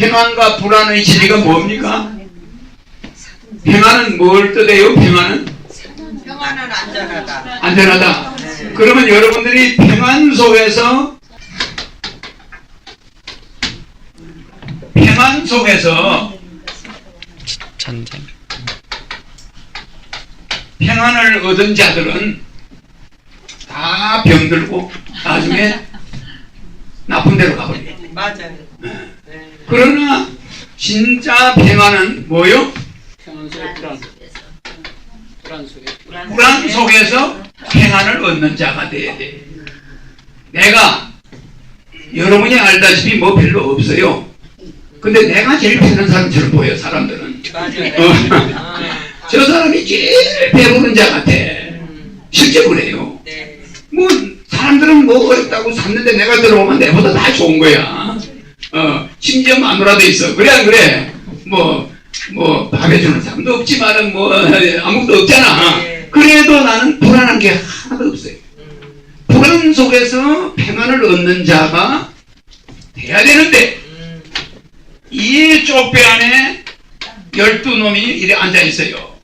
평안과 불안의 진리가 뭡니까? 평안은 뭘 뜻해요? 평안은 평안은 안전하다. 안전하다. 그러면 여러분들이 평안 속에서 평안 속에서 전쟁. 평안을 얻은 자들은 다 병들고 나중에 나쁜 데로 가버려요. 맞아요. 네. 그러나 진짜 평안은 뭐요? 불안. 불안 속에. 불안 속에서 평안을 얻는 자가 돼야 돼. 내가 여러분이 알다시피 뭐 별로 없어요. 근데 내가 제일 편한 사람처럼 보여 사람들은. 어. 저 사람이 제일 배부른 자 같아. 실제 그래요. 네. 뭐 사람들은 뭐 어렵다고 샀는데 내가 들어오면 내보다 다 좋은 거야. 어 심지어 마누라도 있어. 그래 안 그래? 뭐 뭐 밥 해주는 사람도 없지만은 뭐 아무것도 없잖아. 네. 그래도 나는 불안한 게 하나도 없어요. 불안 속에서 평안을 얻는 자가 돼야 되는데 음. 이 쪽배 안에 열두 놈이 이래 앉아 있어요.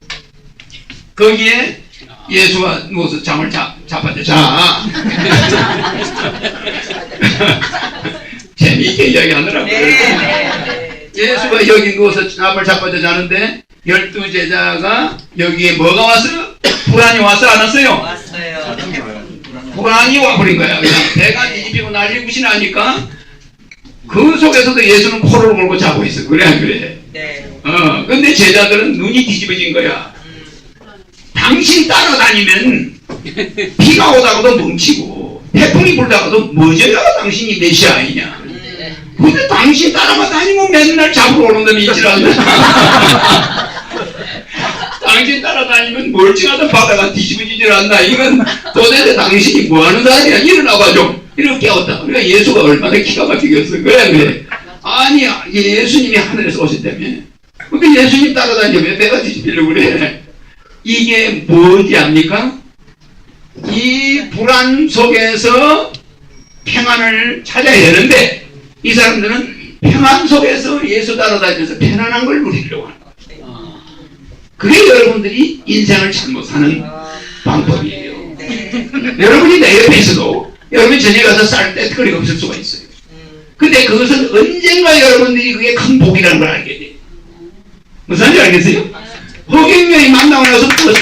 거기에 예수가 누워서 잠을 잡, 잡아줘. 자. 재미있게 이야기하더라고요. 네, 네, 네. 예수가 여기 누워서 잠을 잡아줘 자는데 열두 제자가 여기에 뭐가 왔어요? 불안이 왔어 안 왔어요? 왔어요. 불안이 와버린 거야. 그냥 배가 뒤집히고 난리 굿이 나니까 그 속에서도 예수는 코를 골고 자고 있어. 그래 안 그래? 네. 어, 근데 제자들은 눈이 뒤집어진 거야. 당신 따라다니면 비가 오다가도 뭉치고 태풍이 불다가도 뭐져야 당신이 메시아이냐. 근데 당신 따라만 다니면 맨날 잡으러 오는 놈이 있질 않나. 당신 따라다니면 멀쩡하던 바다가 뒤집어지질 않나. 이건 도대체 당신이 뭐하는 사람이야. 일어나봐 좀. 이렇게 깨웠다. 그러니까 예수가 얼마나 기가 막히겠어. 그래 그래. 아니야. 예수님이 하늘에서 오셨다며. 근데 예수님 따라다니면 왜 내가 뒤집히려고 그래. 이게 뭔지 압니까? 이 불안 속에서 평안을 찾아야 되는데 이 사람들은 평안 속에서 예수 따라다니면서 편안한 걸 누리려고 하는 거예요. 그게 여러분들이 인생을 잘못 사는 방법이에요. 네. 여러분이 내 옆에 있어도 여러분이 저녁에 가서 쌀때 거리가 없을 수가 있어요. 근데 그것은 언젠가 여러분들이 그게 큰 복이라는 걸 알게 돼요. 무슨 말인지 알겠어요? 허경영이 만나고 나서 또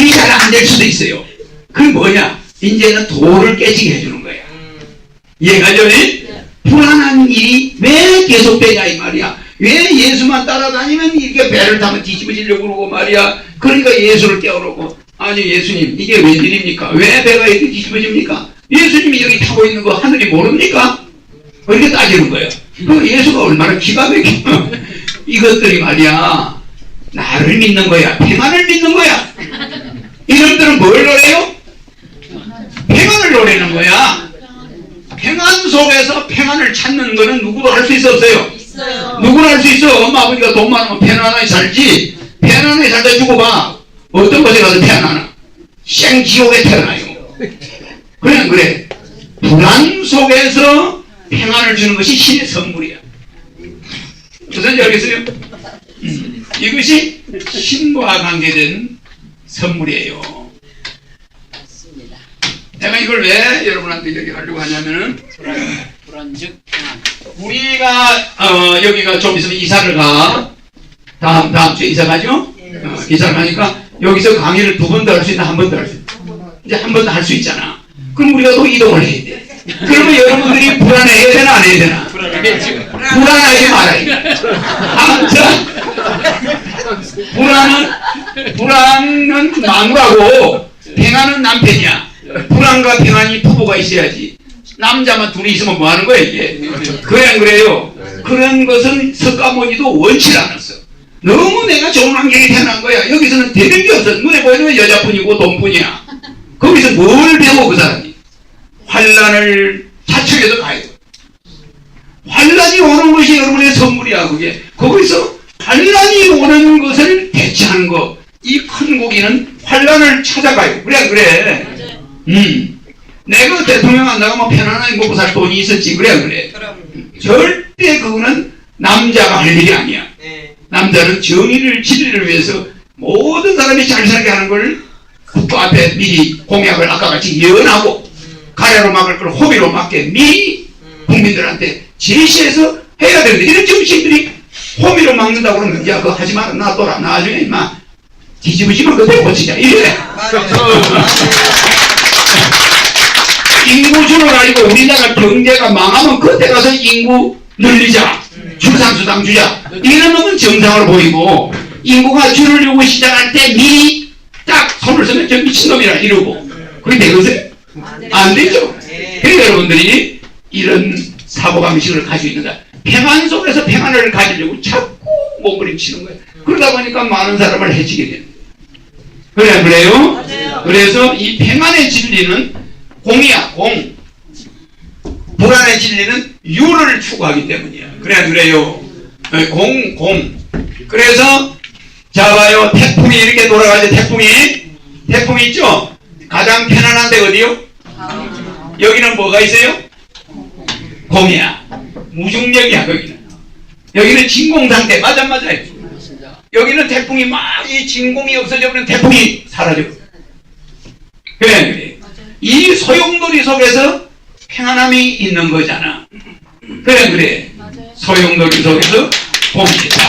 일이 잘 안 될 수도 있어요. 그게 뭐냐? 이제는 도를 깨지게 해주는 거야. 이해가죠? 예? 불안한 일이 왜 계속되냐 이 말이야. 왜 예수만 따라다니면 이렇게 배를 타면 뒤집어지려고 그러고 말이야. 그러니까 예수를 깨우라고. 아니 예수님 이게 웬일입니까? 왜 배가 이렇게 뒤집어집니까? 예수님이 여기 타고 있는 거 하늘이 모릅니까? 그렇게 따지는 거예요. 그 예수가 얼마나 기가 막혀. 이것들이 말이야. 나를 믿는 거야. 평안을 믿는 거야. 이놈들은 뭘 노래요? 평안을 노래는 거야. 평안 속에서 평안을 찾는 거는 누구도 할 수 있었어요. 있어요. 누구나 할 수 있어. 엄마 아버지가 돈 많으면 편안하게 살지. 편안하게 살다 죽고 봐. 어떤 곳에 가서 태어나나? 생지옥에 태어나요. 그래, 안 그래. 불안 속에서 평안을 주는 것이 신의 선물이야. 무슨지 알겠어요? 음, 이것이 신과 관계된 선물이에요. 내가 이걸 왜 여러분한테 얘기하려고 하냐면은 불안즉. 우리가 어, 여기가 좀 있으면 이사를 가 다음 다음 주에 이사 가죠? 어, 이사를 가니까 여기서 강의를 두 번도 할수 있나 한 번도 할수 있나 이제 한 번도 할수 있잖아. 그럼 우리가 또 이동을 해야 돼. 그러면 여러분들이 불안해야 되나 안 해야 되나? 불안하지 말아야 돼. 아무튼 불안은 불안은 마누라고 평안은 남편이야. 불안과 평안이 부부가 있어야지. 남자만 둘이 있으면 뭐 하는 거야 이게? 그래 안 그래요? 그런 것은 석가모니도 원치 않았어. 너무 내가 좋은 환경에 태어난 거야. 여기서는 되는 게 없어. 눈에 보이는 여자뿐이고 돈뿐이야. 거기서 뭘 배워 그 사람이? 환란을 자축해서 가야 돼. 환란이 오는 것이 여러분의 선물이야 그게. 거기서 환란이 오는 것을 대처하는 거. 이 큰 고기는 환란을 찾아가요. 그래 안 그래? 음. 내가 대통령 안 나가면 편안하게 먹고 살 돈이 있었지. 그래 안 그래? 그럼 음, 절대 그거는 남자가 할 일이 아니야. 네. 남자는 정의를 진리를 위해서 모든 사람이 잘 살게 하는 걸 국가 앞에 미리 공약을 아까 같이 예언하고 가래로 막을 걸 호비로 막게 미리 국민들한테 제시해서 해야 되는데 이런 정치인들이 호미로 막는다고 그러면 야 그거 하지 마라 놔둬라 나중에 임마 뒤집어지면 그때 고치자 이래 맞아요. 인구수를 가지고 우리나라 경제가 망하면 그때 가서 인구 늘리자. 출산수당 주자. 이러면 정상으로 보이고 인구가 줄으려고 시작할 때 미리 딱 손을 쓰면 저 미친놈이라 이러고. 그게 되거든 안 되죠. 네. 그러니까 여러분들이 이런 사고방식을 가지고 있는다 평안 속에서 평안을 가지려고 자꾸 몸부림치는 거예요. 그러다 보니까 많은 사람을 해치게 거예요 그래 안 그래요? 그래서 이 평안의 진리는 공이야 공 불안의 진리는 유를 추구하기 때문이야 그래 안 그래요? 네, 공, 공 그래서 자 봐요 태풍이 이렇게 돌아가죠 태풍이 태풍이 있죠? 가장 편안한 데 어디요? 여기는 뭐가 있어요? 공이야 무중력이야 여기는 여기는 진공 상태 맞아 맞아요. 여기는 태풍이 막 이 진공이 없어져 버리면 태풍이 사라져 그래 안 그래 이 소용돌이 속에서 평안함이 있는 거잖아. 그래 안 그래. 소용돌이 속에서 있다.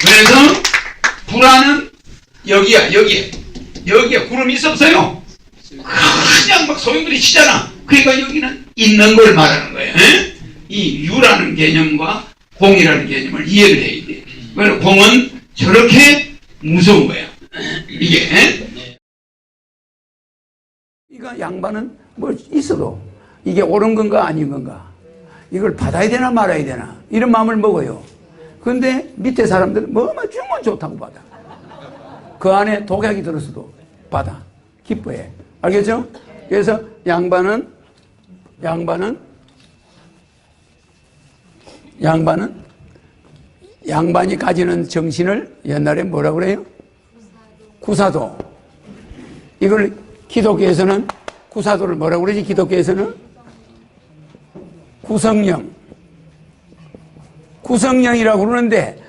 그래서 불안은 여기야 여기에. 여기에 구름이 있어 없어요. 그냥 막 소용돌이 치잖아. 그러니까 여기는 있는 걸 말하는 거예요 에? 이 유라는 개념과 공이라는 개념을 이해를 해야 돼. 그래서 공은 저렇게 무서운 거야. 이게 에? 이거 양반은 뭐 있어도 이게 옳은 건가 아닌 건가. 이걸 받아야 되나 말아야 되나. 이런 마음을 먹어요. 근데 밑에 사람들은 뭐만 주면 좋다고 받아. 그 안에 독약이 들었어도 받아. 기뻐해. 알겠죠? 그래서 양반은 양반은 양반은 양반이 가지는 정신을 옛날에 뭐라 그래요? 구사도. 이걸 기독교에서는 구사도를 뭐라고 그러지? 기독교에서는 구성령. 구성령이라고 그러는데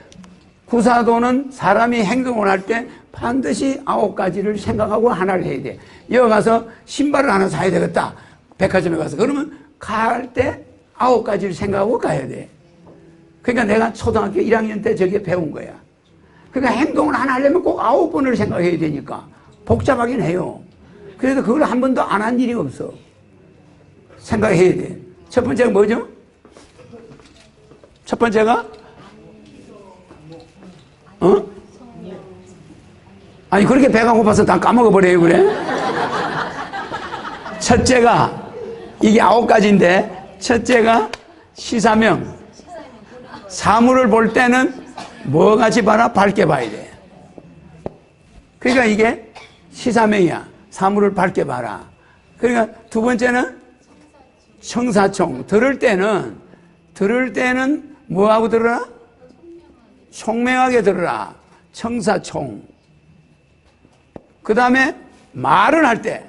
구사도는 사람이 행동을 할 때 반드시 아홉 가지를 생각하고 하나를 해야 돼. 여기 가서 신발을 하나 사야 되겠다. 백화점에 가서. 그러면 갈 때 아홉 가지를 생각하고 가야 돼. 그러니까 내가 초등학교 1학년 때 저게 배운 거야. 그러니까 행동을 하나 하려면 꼭 아홉 번을 생각해야 되니까 복잡하긴 해요. 그래도 그걸 한 번도 안 한 일이 없어. 생각해야 돼. 첫 번째가 뭐죠? 첫 번째가 어? 아니 그렇게 배가 고파서 다 까먹어 버려요 그래? 첫째가 이게 아홉 가지인데 첫째가 시사명 사물을 볼 때는 뭐 같이 봐라 밝게 봐야 돼. 그러니까 이게 시사명이야. 사물을 밝게 봐라. 그러니까 두 번째는 청사총. 들을 때는, 들을 때는 뭐하고 들어라? 총명하게 들어라. 청사총. 그 다음에 말을 할 때.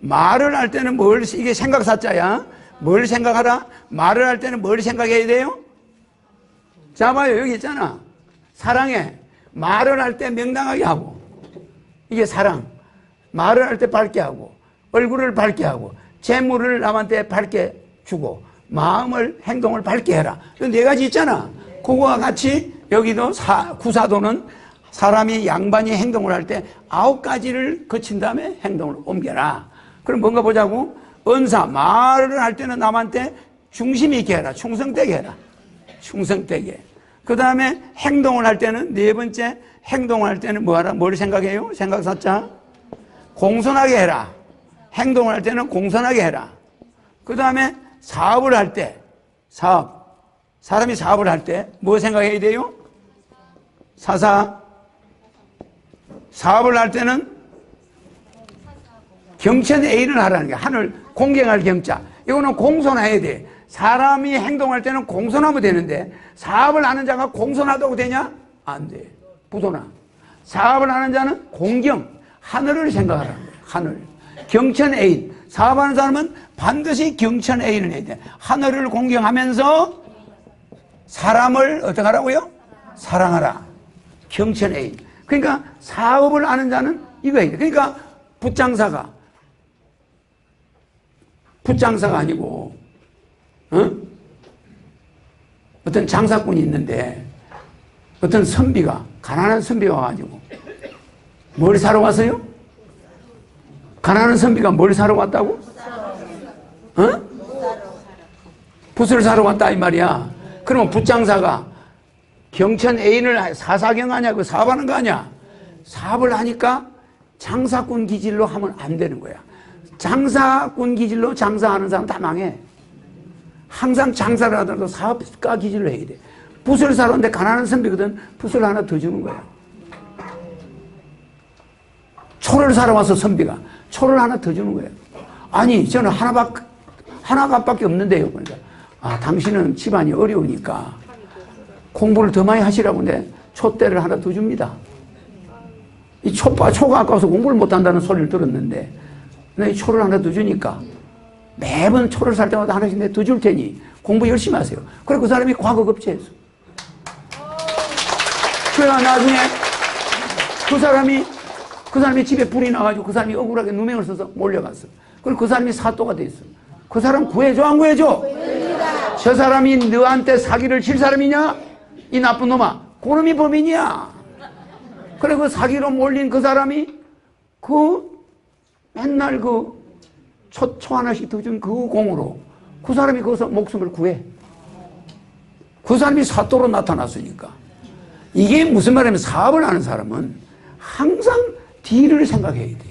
말을 할 때는 뭘, 이게 생각사자야. 뭘 생각하라? 말을 할 때는 뭘 생각해야 돼요? 자, 봐요. 여기 있잖아. 사랑해. 말을 할 때 명당하게 하고. 이게 사랑. 말을 할 때 밝게 하고. 얼굴을 밝게 하고. 재물을 남한테 밝게 주고. 마음을, 행동을 밝게 해라. 네 가지 있잖아. 그거와 같이 여기도 사, 구사도는 사람이 양반이 행동을 할 때 아홉 가지를 거친 다음에 행동을 옮겨라. 그럼 뭔가 보자고. 은사. 말을 할 때는 남한테 중심 있게 해라. 충성되게 해라. 충성되게. 그 다음에 행동을 할 때는 네 번째 행동을 할 때는 뭐하라? 뭘 생각해요? 생각 사자? 공손하게 해라. 행동을 할 때는 공손하게 해라. 그 다음에 사업을 할 때, 사업. 사람이 사업을 할 때 뭐 생각해야 돼요? 사사. 사업을 할 때는 경천 A를 하라는 게 하늘 공경할 경자. 이거는 공손해야 돼. 사람이 행동할 때는 공손하면 되는데 사업을 하는 자가 공손하다고 되냐? 안 돼. 부도나. 사업을 하는 자는 공경, 하늘을 생각하라는 거예요. 하늘. 경천 애인. 사업하는 사람은 반드시 경천 A를 해야 돼. 하늘을 공경하면서 사람을 어떻게 하라고요? 사랑하라. 경천 A. 그러니까 사업을 아는 자는 이거 해야 돼. 그러니까 붓장사가 붓장사가 아니고 어? 어떤 장사꾼이 있는데 어떤 선비가 가난한 선비가 와가지고 뭘 사러 왔어요? 가난한 선비가 뭘 사러 왔다고? 어? 붓을 사러 왔다 이 말이야. 그러면 붓장사가 경천 애인을 사사경 하냐 그 사업하는 거 아니야? 사업을 하니까 장사꾼 기질로 하면 안 되는 거야. 장사꾼 기질로 장사하는 사람 다 망해. 항상 장사를 하더라도 사업가 기질로 해야 돼. 붓을 사러 왔는데 가난한 선비거든. 붓을 하나 더 주는 거야. 초를 사러 와서 선비가 초를 하나 더 주는 거예요. 아니, 저는 하나밖, 하나밖에 없는데요. 그러니까, 아, 당신은 집안이 어려우니까 공부를 더 많이 하시라고 내 촛대를 하나 더 줍니다. 이 초가, 초가 아까워서 공부를 못 한다는 소리를 들었는데, 내 초를 하나 더 주니까 매번 초를 살 때마다 하나씩 내 더 줄 테니 공부 열심히 하세요. 그래, 그 사람이 과거급제했어. 그래가 나중에 그 사람이 그 사람이 집에 불이 나가지고 그 사람이 억울하게 누명을 써서 몰려갔어. 그리고 그 사람이 사또가 됐어. 그 사람 구해줘 안 구해줘? 저 사람이 너한테 사기를 칠 사람이냐? 이 나쁜 놈아. 그놈이 범인이야. 그래 그 사기로 몰린 그 사람이 그 맨날 그 초, 초 하나씩 더준그 공으로 그 사람이 거기서 목숨을 구해. 그 사람이 사또로 나타났으니까. 이게 무슨 말이냐면 사업을 하는 사람은 항상 뒤를 생각해야 돼.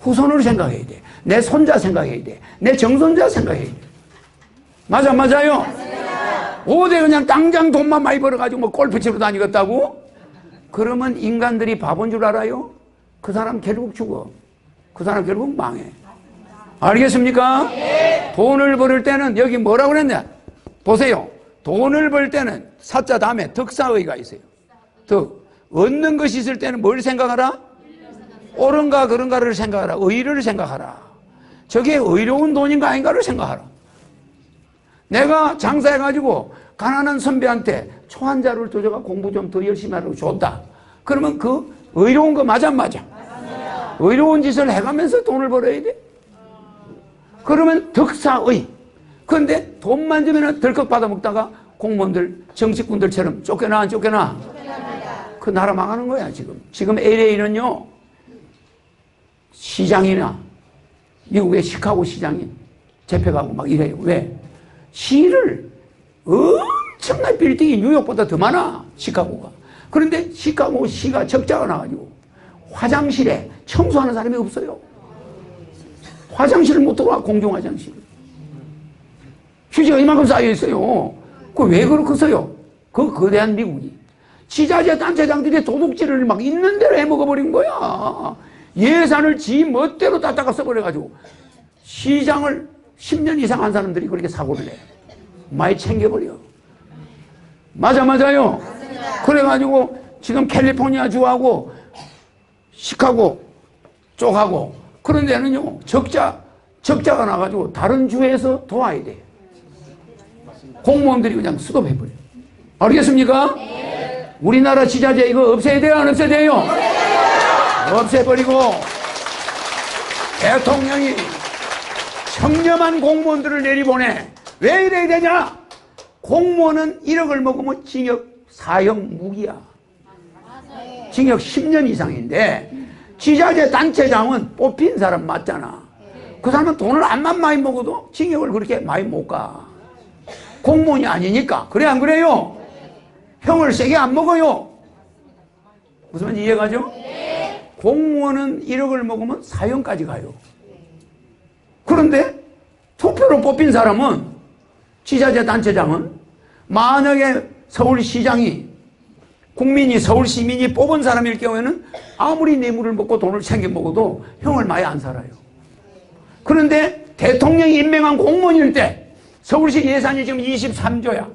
후손을 생각해야 돼. 내 손자 생각해야 돼. 내 정손자 생각해야 돼. 맞아, 맞아요? 오대 그냥 당장 돈만 많이 벌어가지고 뭐 골프 치러 다니겠다고? 그러면 인간들이 바본 줄 알아요? 그 사람 결국 죽어. 그 사람 결국 망해. 알겠습니까? 돈을 벌을 때는 여기 뭐라고 그랬냐? 보세요. 돈을 벌 때는 사자 다음에 덕사의가 있어요. 덕. 얻는 것이 있을 때는 뭘 생각하라? 옳은가 그런가를 생각하라. 의를 생각하라. 저게 의로운 돈인가 아닌가를 생각하라. 내가 장사해가지고 가난한 선배한테 초한 자루를 도져가 공부 좀 더 열심히 하라고 줬다. 그러면 그 의로운 거 맞아 안 맞아? 의로운 짓을 해가면서 돈을 벌어야 돼. 그러면 덕사의. 그런데 돈만 주면 덜컥 받아먹다가 공무원들, 정치꾼들처럼 쫓겨나 안 쫓겨나? 그 나라 망하는 거야 지금. 지금 LA는요 시장이나 미국의 시카고 시장이 잡혀가고 막 이래요. 왜? 시를 엄청난 빌딩이 뉴욕보다 더 많아 시카고가. 그런데 시카고 시가 적자가 나가지고 화장실에 청소하는 사람이 없어요. 화장실을 못 들어와 공중 화장실. 휴지가 이만큼 쌓여 있어요. 그 왜 그렇게 써요? 그 거대한 미국이. 지자체 단체장들이 도둑질을 막 있는 대로 해먹어버린 거야. 예산을 지 멋대로 땄다가 써버려가지고 시장을 10년 이상 한 사람들이 그렇게 사고를 내. 많이 챙겨버려. 맞아, 맞아요. 그래가지고 지금 캘리포니아 주하고 시카고 쪽하고 그런 데는요, 적자, 적자가 나가지고 다른 주에서 도와야 돼. 공무원들이 그냥 수도해버려. 알겠습니까? 우리나라 지자체 이거 없애야 돼요? 안 없애야 돼요? 없애버리고 대통령이 청렴한 공무원들을 내리보내. 왜 이래야 되냐? 공무원은 1억을 먹으면 징역 4형 무기야. 징역 10년 이상인데 지자체 단체장은 뽑힌 사람 맞잖아. 그 사람은 돈을 안만 많이 먹어도 징역을 그렇게 많이 못 가. 공무원이 아니니까. 그래 안 그래요? 형을 세게 안 먹어요. 무슨 말인지 이해가죠? 공무원은 1억을 먹으면 사형까지 가요. 그런데 투표로 뽑힌 사람은 지자체 단체장은 만약에 서울시장이 국민이 서울 시민이 뽑은 사람일 경우에는 아무리 뇌물을 먹고 돈을 챙겨 먹어도 형을 많이 안 살아요. 그런데 대통령이 임명한 공무원일 때 서울시 예산이 지금 23조야.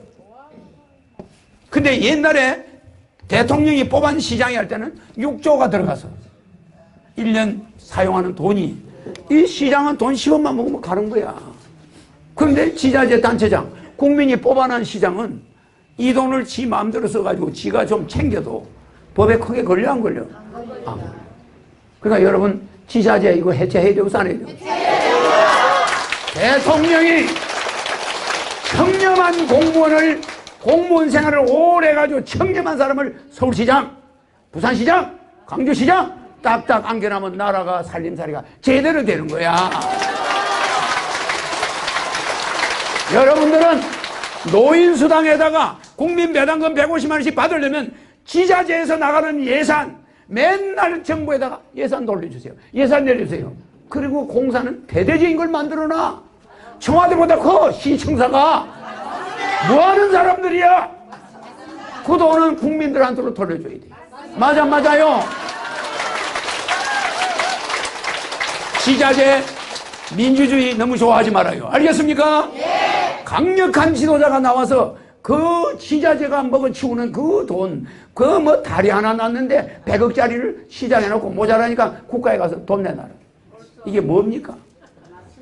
근데 옛날에 대통령이 뽑은 시장이 할 때는 6조가 들어가서 1년 사용하는 돈이 이 시장은 돈 10원만 먹으면 가는 거야. 그런데 지자체 단체장, 국민이 뽑아낸 시장은 이 돈을 지 마음대로 써가지고 지가 좀 챙겨도 법에 크게 걸려 안 걸려? 안 걸려. 그러니까 여러분 지자체 이거 해체해야 되고 안 해야 되고? 대통령이 청렴한 공무원을 공무원 생활을 오래 가지고 청렴한 사람을 서울시장, 부산시장, 광주시장 딱딱 안겨놓으면 나라가 살림살이가 제대로 되는 거야. 여러분들은 노인수당에다가 국민 배당금 150만 원씩 받으려면 지자체에서 나가는 예산 맨날 정부에다가 예산 돌려주세요. 예산 내려주세요. 그리고 공사는 대대적인 걸 만들어놔. 청와대보다 커 시청사가 뭐하는 사람들이야? 그 돈은 국민들한테로 돌려줘야 돼. 맞아 맞아요. 지자체 민주주의 너무 좋아하지 말아요. 알겠습니까? 강력한 지도자가 나와서 그 지자체가 먹어치우는 그 돈, 그 뭐 다리 하나 났는데 100억짜리를 시장에 놓고 모자라니까 국가에 가서 돈 내놔라. 이게 뭡니까?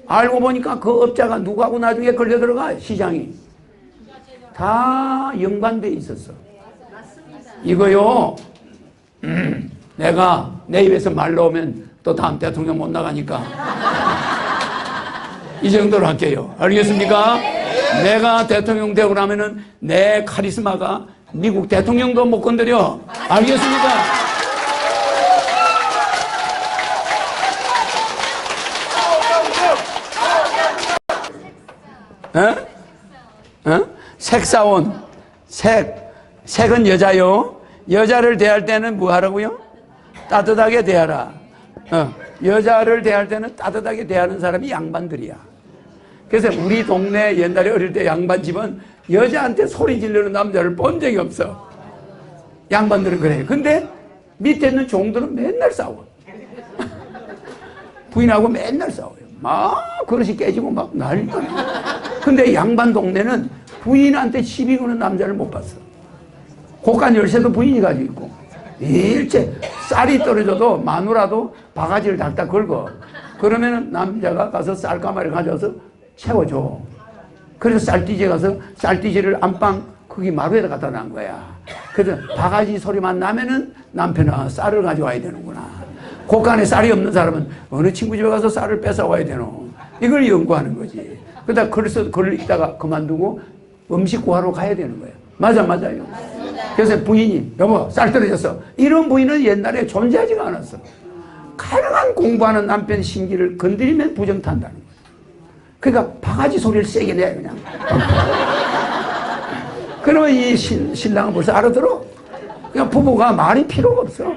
알고 보니까 그 업자가 누구하고 나중에 걸려 들어가, 시장이. 다 연관돼 있었어. 이거요, 음, 내가 내 입에서 말 나오면 또 다음 대통령 못 나가니까. 이 정도로 할게요. 알겠습니까? 내가 대통령 되고 나면은 내 카리스마가 미국 대통령도 못 건드려. 알겠습니까? 어? 어? 색사원. 색. 색은 여자요. 여자를 대할 때는 뭐 하라고요? 따뜻하게 대하라. 어. 여자를 대할 때는 따뜻하게 대하는 사람이 양반들이야. 그래서 우리 동네 옛날에 어릴 때 양반 집은 여자한테 소리 지르는 남자를 본 적이 없어. 양반들은 그래요. 근데 밑에 있는 종들은 맨날 싸워. 부인하고 맨날 싸워요. 막 그릇이 깨지고 막 난리도. 근데 양반 동네는 부인한테 시비 거는 남자를 못 봤어. 고간 열쇠도 부인이 가지고 있고. 일체 쌀이 떨어져도 마누라도 바가지를 딱딱 걸고 그러면 남자가 가서 쌀가마를 가져와서 채워줘. 그래서 쌀띠지에 가서 쌀띠지를 안방 거기 마루에다 갖다 놓은 거야. 그래서 바가지 소리만 나면은 남편은 아, 쌀을 가져와야 되는구나. 고간에 쌀이 없는 사람은 어느 친구 집에 가서 쌀을 뺏어와야 되노. 이걸 연구하는 거지. 그러다 글써 글 읽다가 그만두고 음식 구하러 가야 되는 거야. 맞아, 맞아요. 그래서 부인이 여보 쌀 떨어졌어. 이런 부인은 옛날에 존재하지가 않았어. 가능한 공부하는 남편 심기를 건드리면 부정 탄다는 거야. 그러니까 바가지 소리를 세게 내 그냥. 그러면 이 신, 신랑은 벌써 알아들어. 그냥 부부가 말이 필요가 없어.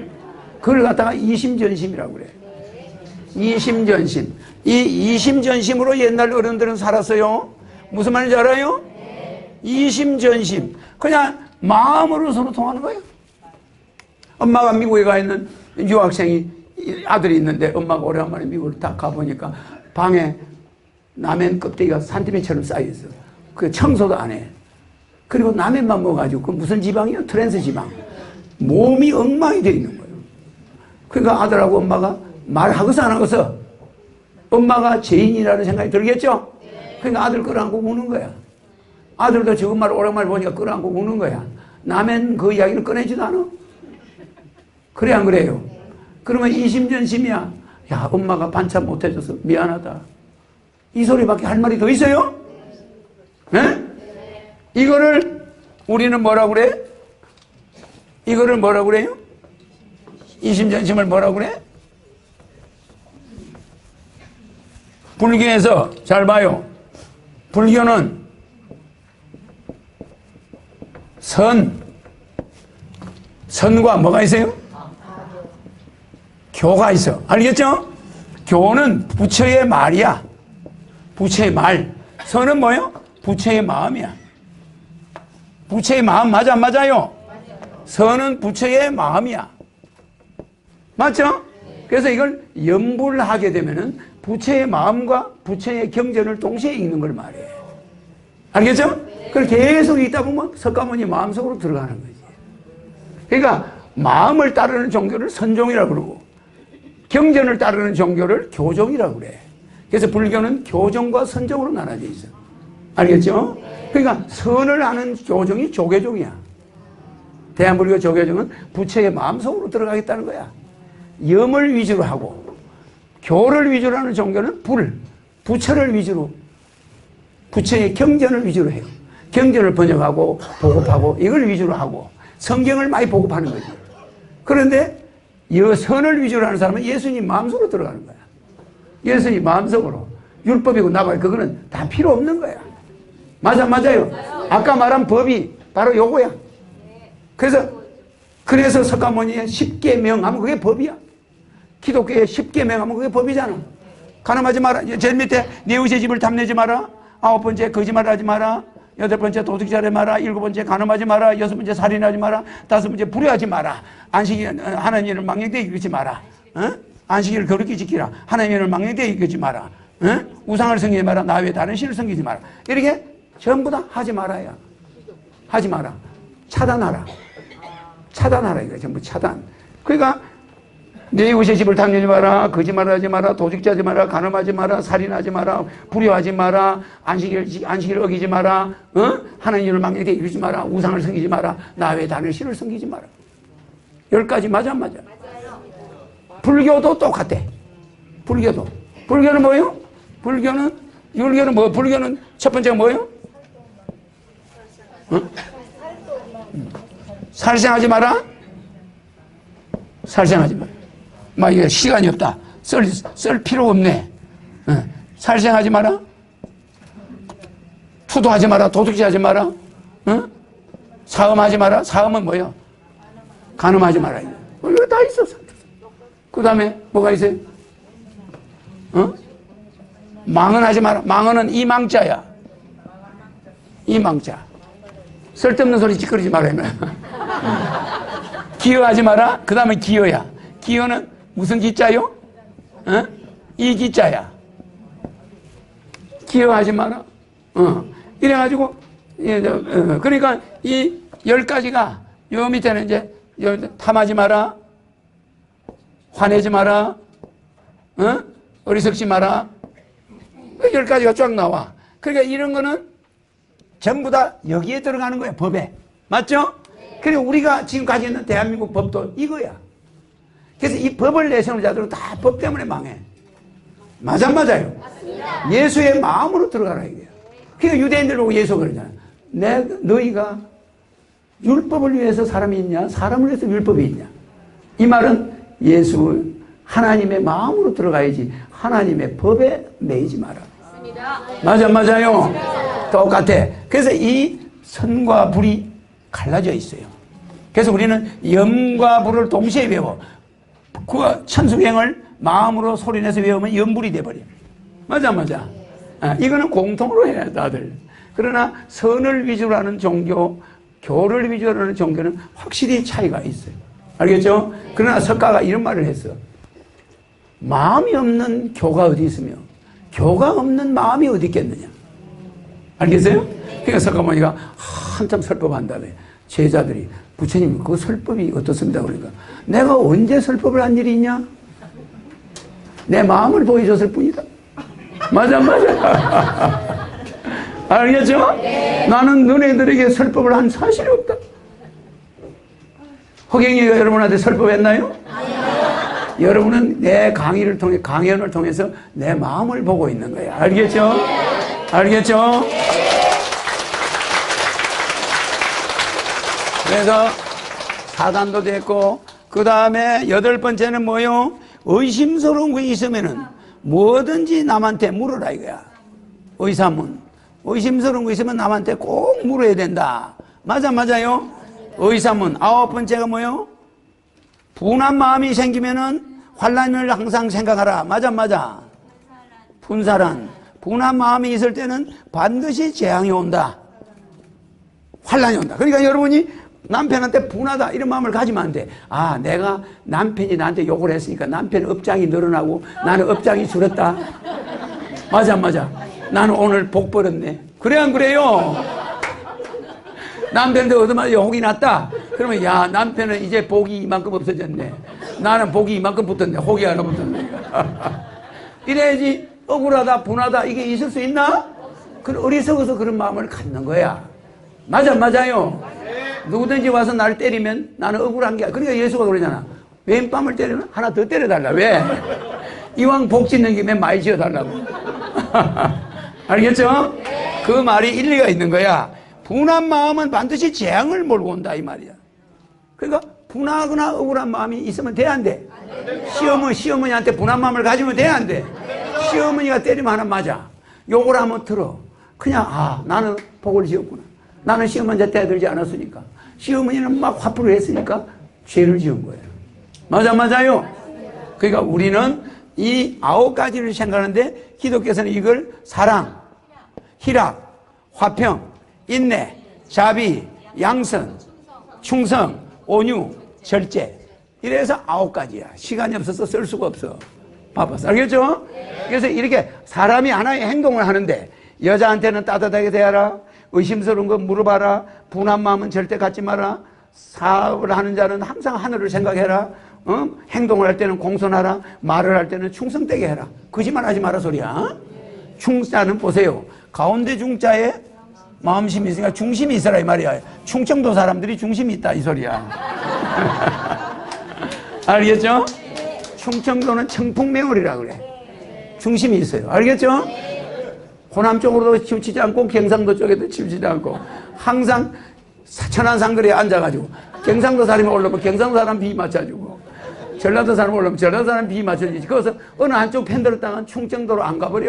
그걸 갖다가 이심전심이라고 그래. 이심전심. 이 이심전심으로 옛날 어른들은 살았어요. 무슨 말인지 알아요? 이심전심. 그냥 마음으로 서로 통하는 거예요. 엄마가 미국에 가 있는 유학생이 아들이 있는데 엄마가 오래간만에 미국을 딱 가보니까 방에 라면 껍데기가 산더미처럼 쌓여있어. 그 청소도 안 해. 그리고 라면만 먹어가지고 그 무슨 지방이요? 트랜스 지방. 몸이 엉망이 돼 있는 거예요. 그러니까 아들하고 엄마가 말하고서 안 하고서 엄마가 죄인이라는 생각이 들겠죠? 그러니까 아들 끌어안고 우는 거야. 아들도 저것 말 오랜만에 보니까 끌어안고 우는 거야. 남의 그 이야기를 꺼내지도 않아. 그래 안 그래요? 그러면 이심전심이야. 야 엄마가 반찬 못 해줘서 미안하다. 이 소리밖에 할 말이 더 있어요? 네? 이거를 우리는 뭐라 그래? 이거를 뭐라 그래요? 이심전심을 뭐라 그래? 불교에서 잘 봐요. 불교는 선, 선과 뭐가 있어요? 교가 있어. 알겠죠? 교는 부처의 말이야. 부처의 말. 선은 뭐요? 부처의 마음이야. 부처의 마음 맞아 안 맞아요? 선은 부처의 마음이야. 맞죠? 그래서 이걸 연불 하게 되면은 부처의 마음과 부처의 경전을 동시에 읽는 걸 말해. 알겠죠? 그걸 계속 읽다 보면 석가모니 마음속으로 들어가는 거지. 그러니까 마음을 따르는 종교를 선종이라고 그러고 경전을 따르는 종교를 교종이라고 그래. 그래서 불교는 교종과 선종으로 나눠져 있어. 알겠죠? 그러니까 선을 하는 교종이 조계종이야. 대한불교 조계종은 부처의 마음속으로 들어가겠다는 거야. 염을 위주로 하고 교를 위주로 하는 종교는 불, 부처를 위주로 부처의 경전을 위주로 해요. 경전을 번역하고 보급하고 이걸 위주로 하고 성경을 많이 보급하는 거지. 그런데 이 선을 위주로 하는 사람은 예수님 마음속으로 들어가는 거야. 예수님 마음속으로 율법이고 나가 그거는 다 필요 없는 거야. 맞아 맞아요. 아까 말한 법이 바로 요거야. 그래서 그래서 석가모니의 십계명 하면 그게 법이야. 기독교의 십계명 하면 그게 법이잖아. 가늠하지 마라. 제일 밑에 내 의의 집을 탐내지 마라. 아홉 번째 거짓말하지 마라. 여덟 번째 도둑질하지 마라. 일곱 번째 가늠하지 마라. 여섯 번째 살인하지 마라. 다섯 번째 불효하지 마라. 안식일 어, 하나님을 망령되게 이기지 마라. 어? 안식일을 거룩히 지키라. 하나님을 망령되게 이기지 마라. 어? 우상을 섬기지 마라. 나 외에 다른 신을 섬기지 마라. 이렇게 전부 다 하지 말아야. 하지 마라. 차단하라. 차단하라 이거 전부 차단. 그러니까 내 이웃의 집을 탐내지 마라, 거짓말하지 마라, 도둑질하지 마라, 간음하지 마라, 살인하지 마라, 불효하지 마라, 안식일 안식일 어기지 마라, 어? 하나님을 망령되게 이루지 마라, 우상을 섬기지 마라, 나 외에 다른 신을 섬기지 마라. 열 가지 맞아 안 맞아? 불교도 똑같대. 불교도. 불교는 뭐예요? 불교는 율교는 뭐? 불교는 첫 번째가 뭐예요? 어? 살생하지 마라. 살생하지 마라. 막 이게 시간이 없다. 쓸, 쓸 필요 없네. 어. 살생하지 마라. 투도하지 마라. 도둑질하지 마라. 어? 사음하지 마라. 사음은 뭐예요? 간음하지 마라. 이거 다 있어. 그 다음에 뭐가 있어요? 어? 망언하지 마라. 망언은 이망자야. 이망자. 쓸데없는 소리 찌끄리지 마라. 기여하지 마라. 그 다음에 기여야. 기여는 무슨 기자요? 어? 이 기자야. 기여하지 마라. 어. 이래가지고, 예, 저, 어, 그러니까 이 열 가지가 요 밑에는 이제 요 탐하지 마라. 화내지 마라. 어? 어리석지 마라. 그열 가지가 쫙 나와. 그러니까 이런 거는 전부 다 여기에 들어가는 거야, 법에. 맞죠? 그리고 우리가 지금 가지고 있는 대한민국 법도 이거야. 그래서 이 법을 내세우는 자들은 다 법 때문에 망해. 맞아, 안 맞아요? 예수의 마음으로 들어가라, 이거야. 그러니까 유대인들 보고 예수가 그러잖아. 내, 너희가 율법을 위해서 사람이 있냐? 사람을 위해서 율법이 있냐? 이 말은 예수, 하나님의 마음으로 들어가야지 하나님의 법에 매이지 마라. 맞아, 안 맞아요? 똑같아. 그래서 이 선과 불이 갈라져 있어요. 그래서 우리는 염과 불을 동시에 외워. 그 천수행을 마음으로 소리내서 외우면 염불이 돼버려. 맞아, 맞아. 아, 이거는 공통으로 해야 다들. 그러나 선을 위주로 하는 종교, 교를 위주로 하는 종교는 확실히 차이가 있어요. 알겠죠? 그러나 석가가 이런 말을 했어. 마음이 없는 교가 어디 있으며 교가 없는 마음이 어디 있겠느냐. 알겠어요? 그러니까 석가모니가 한참 설법한 다음에 제자들이 부처님 그 설법이 어떻습니다 그러니까 내가 언제 설법을 한 일이 있냐? 내 마음을 보여줬을 뿐이다. 맞아 맞아. 알겠죠? 나는 너네들에게 설법을 한 사실이 없다. 허경이가 여러분한테 설법했나요? 여러분은 내 강의를 통해 강연을 통해서 내 마음을 보고 있는 거야. 알겠죠? 알겠죠? 그래서 사단도 됐고 그 다음에 여덟 번째는 뭐요? 의심스러운 게 있으면은 뭐든지 남한테 물어라 이거야. 의사문. 의심스러운 거 있으면 남한테 꼭 물어야 된다. 맞아 맞아요? 의사문. 아홉 번째가 뭐요? 분한 마음이 생기면은 환란을 항상 생각하라. 맞아 맞아. 분사란. 분한 마음이 있을 때는 반드시 재앙이 온다. 환란이 온다. 그러니까 여러분이 남편한테 분하다 이런 마음을 가지면 안 돼. 아, 내가 남편이 나한테 욕을 했으니까 남편 업장이 늘어나고 나는 업장이 줄었다. 맞아, 안 맞아. 나는 오늘 복 벌었네. 그래 안 그래요? 남편도 얻어맞아 욕이 났다. 그러면 야 남편은 이제 복이 이만큼 없어졌네. 나는 복이 이만큼 붙었네. 혹이 하나 붙었네. 이래야지 억울하다, 분하다 이게 있을 수 있나? 그 어리석어서 그런 마음을 갖는 거야. 맞아, 맞아요. 누구든지 와서 나를 때리면 나는 억울한 게, 그러니까 예수가 그러잖아. 왼밤을 때리면 하나 더 때려달라. 왜? 이왕 복 짓는 김에 많이 지어달라고. 알겠죠? 그 말이 일리가 있는 거야. 분한 마음은 반드시 재앙을 몰고 온다, 이 말이야. 그러니까 분하거나 억울한 마음이 있으면 돼, 안 돼? 시어머니, 시어머니한테 분한 마음을 가지면 돼, 안 돼? 시어머니가 때리면 하나 맞아. 욕을 하면 들어. 그냥, 아, 나는 복을 지었구나. 나는 시어머니한테 대들지 않았으니까. 시어머니는 막 화풀이를 했으니까 죄를 지은 거예요. 맞아, 맞아요. 그러니까 우리는 이 아홉 가지를 생각하는데 기독교에서는 이걸 사랑, 희락, 화평, 인내, 자비, 양선, 충성, 온유, 절제. 이래서 아홉 가지야. 시간이 없어서 쓸 수가 없어. 바빠서. 알겠죠? 그래서 이렇게 사람이 하나의 행동을 하는데 여자한테는 따뜻하게 대하라. 의심스러운 거 물어봐라. 분한 마음은 절대 갖지 마라. 사업을 하는 자는 항상 하늘을 생각해라. 어? 행동을 할 때는 공손하라. 말을 할 때는 충성되게 해라. 거짓말 하지 마라 소리야. 충자는 보세요. 가운데 중자에 마음심이 있으니까 중심이 있어라 이 말이야. 충청도 사람들이 중심이 있다 이 소리야. 알겠죠? 충청도는 청풍맹월이라 그래. 중심이 있어요. 알겠죠? 호남 쪽으로도 치우치지 않고 경상도 쪽에도 치우치지 않고 항상 천안 상거리에 앉아가지고 경상도 사람이 올라오면 경상도 사람 비 맞춰주고 전라도 사람 올라오면 전라도 사람 비 맞춰주지. 그래서 어느 한쪽 편 들었다가 충청도로 안 가버려.